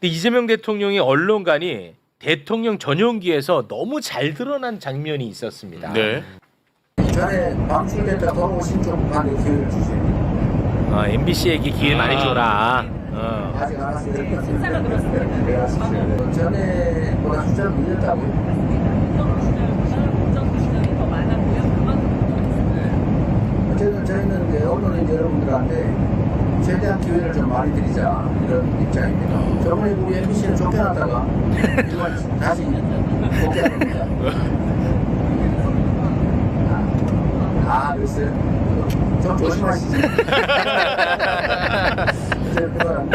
근데 이재명 대통령이 언론관이 대통령 전용기에서 너무 잘 드러난 장면이 있었습니다. 네. 전에 방출됐다 돌아오신 쪽한테 기회를 주세요. 어, MBC에게 기회 많이 아. 줘라. 어. 아직 안 왔어요. 네, 진짜 전에보다 숫자를 늘렸다고요. 어쨌든 저희는 이제 언론인 여러분들한테 최대한 기회를 좀 많이 드리자 이런 입장입니다. 저번에 우리 MBC는 쫓겨났다가 이번 다시 복귀합니다. 아, 글쎄. 좀 조심하시죠. 그거랑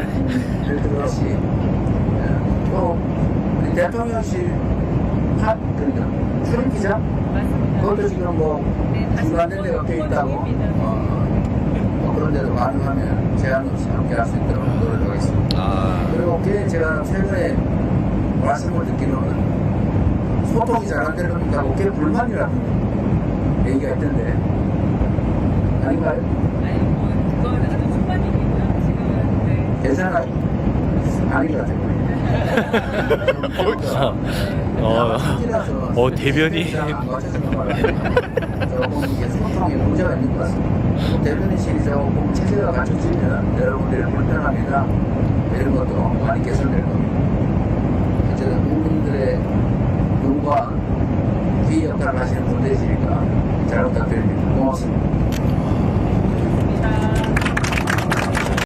그것이 또 우리 대통령실 핫 그러니까 출입 기자. 그것도 지금 뭐 네, 중간된 데가 꽤 있다고. 어, 뭐 제한 없이 함께 할 수 있도록 노력하겠습니다. 아. 그리고 꽤 제가 최근에 말씀을 듣기로는 소통이 잘 안 되는 분하고 꽤 불만이라는 얘기가 있던데 아닌가요? 아니 뭐 그거는 아주 초반이니고요. 지금은 네. 괜찮아요? 아닌 것 같아요. 어, 어, 대변이. 여러분 이게 소통에 문제가 있는 것 같습니다. 대변인 시리즈하고 보면 체제가 갖춰지면 여러분들을 불편합니다. 이런 것도 많이 개선될 겁니다. 어쨌든 국민들의 눈과 귀 역할을 하시는 분들이시니까 잘 부탁드립니다. 고맙습니다.